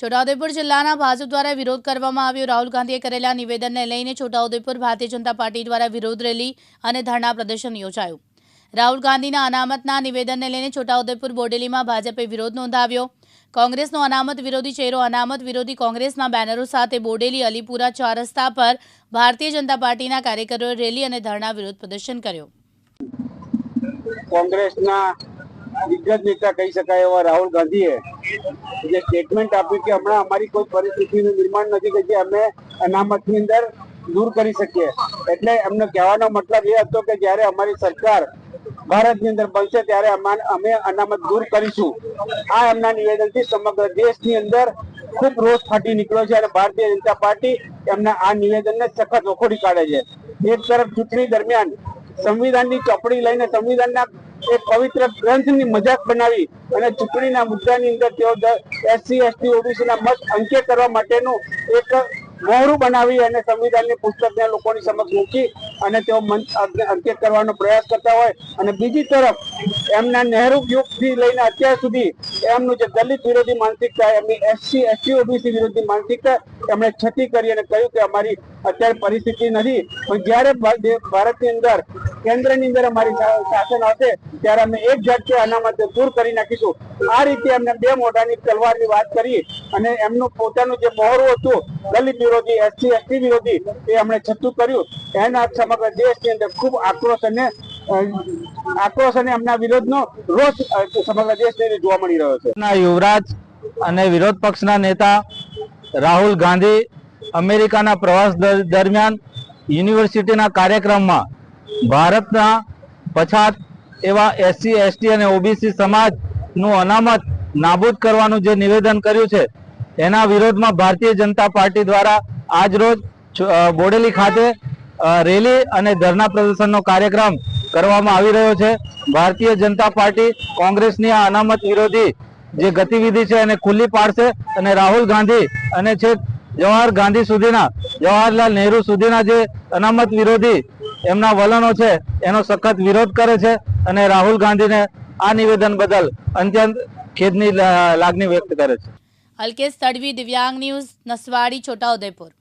છોટાઉદેપુર જિલ્લાના ભાજપ દ્વારા વિરોધ કરવામાં આવ્યો. રાહુલ ગાંધીએ કરેલા નિવેદનને લઈને છોટાઉદેપુર ભારતીય જનતા પાર્ટી દ્વારા વિરોધ રેલી અને ધરણા પ્રદર્શન યોજાયું. રાહુલ ગાંધીના અનામતના નિવેદનને લઈને છોટાઉદેપુર બોડેલીમાં ભાજપે વિરોધ નોંધાવ્યો. કોંગ્રેસનો અનામત વિરોધી ચહેરો, અનામત વિરોધી કોંગ્રેસના બેનરો સાથે બોડેલી અલીપુરા ચાર રસ્તા પર ભારતીય જનતા પાર્ટીના કાર્યકરોએ રેલી અને ધરણા વિરોધ પ્રદર્શન કર્યો. કોંગ્રેસના દિગ્ગજ નેતા કહી શકાય એવા રાહુલ ગાંધીએ જે સ્ટેટમેન્ટ આપ્યું કે હમણાં અમારી કોઈ પરિસ્થિતિનું નિર્માણ નથી કે જે અમે અનામતની અંદર દૂર કરી શકીએ. એટલે એમનો કહેવાનો મતલબ એ હતો કે જ્યારે અમારી સરકાર ભારતની અંદર બનશે ત્યારે અમે અનામત દૂર કરીશું. આ એમના નિવેદનથી સમગ્ર દેશની અંદર ખૂબ રોષ ફાટી નીકળ્યો છે અને ભારતીય જનતા પાર્ટી એમના આ નિવેદનને સખત વખોડી કાઢે છે. એક તરફ ચૂંટણી દરમિયાન સંવિધાનની ચોપડી લઈને સંવિધાનના એક પવિત્ર ગ્રંથની મજાક બનાવી અને ચૂંટણીના મુદ્દાની અંદર તેઓ એસસી, એસટી, ઓબીસીના મત અંકે કરવા માટેનું એક મોહરું બનાવી અને સંવિધાનની પુસ્તકને લોકોની સમક્ષ મૂકી અને તેઓ અંકે કરવાનો પ્રયાસ કરતા હોય. અને બીજી તરફ, એમના નહેરુ યુગથી લઈને અત્યાર સુધી એમનું જે દલિત વિરોધી માનસિકતા, એમની એસસી, એસટી, ઓબીસી વિરોધી માનસિકતા એમણે છતી કરી અને કહ્યું કે અમારી અત્યારે પરિસ્થિતિ નથી. પણ જ્યારે ભારતની અંદર કેન્દ્રની અંદર અમારી શાસન આવશે ત્યારે અમે એક ઝટકે માટે દૂર કરી નાખીશું. આ રીતે એમને બે મોઢાની તલવારની વાત કરી અને એમનું પોતાનું જે મોહરું હતું, દલિત વિરોધી, એસસી, એસટી વિરોધી, એ અમને છતું કર્યું. એના સમગ્ર દેશની અંદર ખૂબ આક્રોશ અને આક્રોશ અને એમના વિરોધનો રોષ સમગ્ર દેશની જોવા મળી રહ્યો છે. યુવરાજ અને વિરોધ પક્ષના નેતા રાહુલ ગાંધી અમેરિકાના પ્રવાસ દર- દરમિયાન યુનિવર્સિટીના કાર્યક્રમમાં ભારતના પછાત એવા એસસી એસટી અને ઓબીસી સમાજનું અનામત નાબૂદ કરવાનું જે નિવેદન કર્યું છે, એના વિરોધમાં ભારતીય જનતા પાર્ટી દ્વારા આજરોજ બોડેલી ખાતે રેલી અને ધરના પ્રદર્શનનો કાર્યક્રમ કરવામાં આવી રહ્યો છે. ભારતીય જનતા પાર્ટી કોંગ્રેસની આ અનામત વિરોધી જે ગતિવિધિ છે એને ખુલ્લી પાડશે અને રાહુલ ગાંધી અને છેક જવાહર ગાંધી સુધીના, જવાહરલાલ નહેરુ સુધીના જે અનામત વિરોધી એમના વલણો છે, એનો સખત વિરોધ કરે છે અને રાહુલ ગાંધીને આ નિવેદન બદલ અત્યંત ખેદની લાગણી વ્યક્ત કરે છે. અલ્કેશ તડવી, દિવ્યાંગ ન્યૂઝ, નસવાડી, છોટાઉદેપુર.